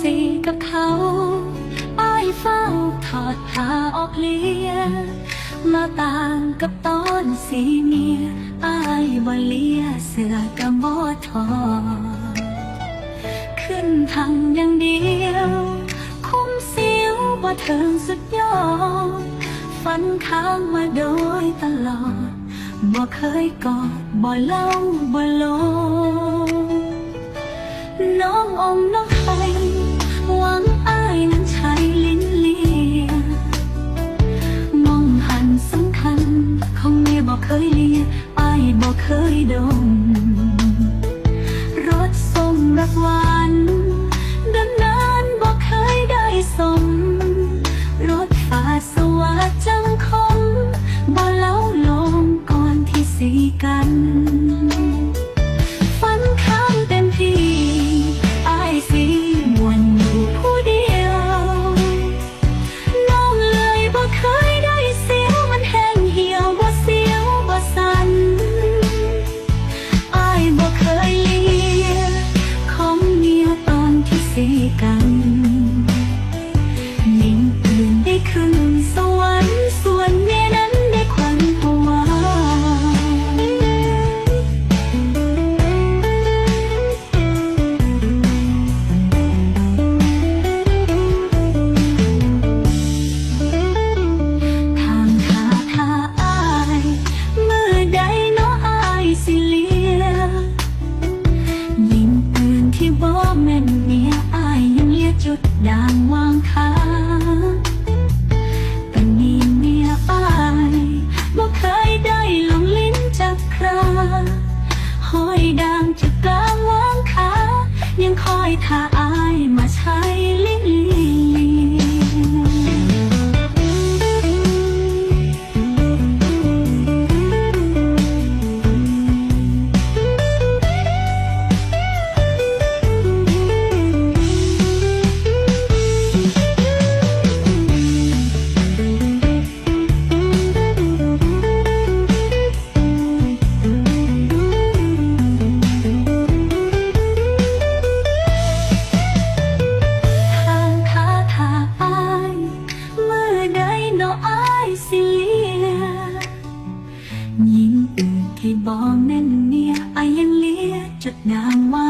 สีกับเขาไอายเฝ้าถอดผ้าออกเลียมาต่างกับตอนสีเนียอายบ่เลียเสือกับบ่ทอขึ้นทางอย่างเดียวคุ้มเสียวบ่เทิงสุดยอดฝันค้างมาโดยตลอดบ่เคยกอดบ่เล่าบ่ลง เคยดมรถส่งรักหวานดังนั้นบอกเคยได้สมรถฝาสวัสดจังคมบ่เล้าลงก่อนที่สีกัน ที่บ่แม่นเมียอายยังเลียจุดด่างวางคาแต่นี่เมียอายบ่เคยได้ลงลิ้นจากคราห้อยด่างจุดกลางวางขายังคอยท่า จุดนางว่า